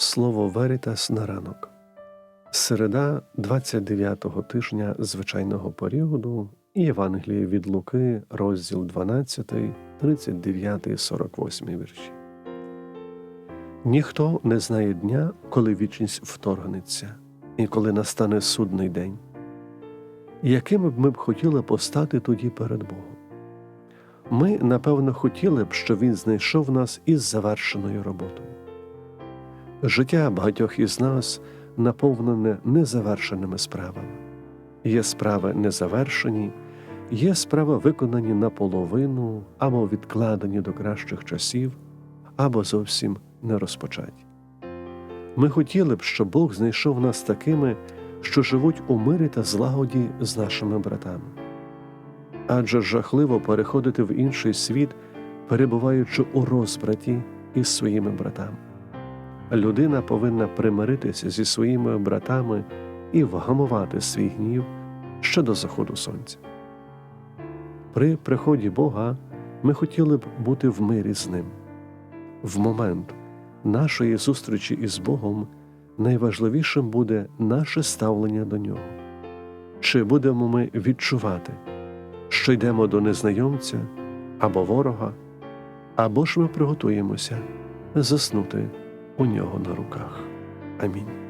Слово Веритас на ранок. Середа 29-го тижня звичайного періоду і Євангеліє від Луки, розділ 12, 39, 48 вірші. Ніхто не знає дня, коли вічність вторгнеться, і коли настане судний день. Якими б ми б хотіли постати тоді перед Богом? Ми, напевно, хотіли б, щоб Він знайшов нас із завершеною роботою. Життя багатьох із нас наповнене незавершеними справами. Є справи незавершені, є справи виконані наполовину або відкладені до кращих часів, або зовсім не розпочаті. Ми хотіли б, щоб Бог знайшов нас такими, що живуть у мирі та злагоді з нашими братами. Адже жахливо переходити в інший світ, перебуваючи у розбраті із своїми братами. Людина повинна примиритися зі своїми братами і вгамувати свій гнів ще до заходу сонця. При приході Бога ми хотіли б бути в мирі з Ним. В момент нашої зустрічі із Богом найважливішим буде наше ставлення до Нього. Чи будемо ми відчувати, що йдемо до незнайомця або ворога, або ж ми приготуємося заснути у нього на руках. Амінь.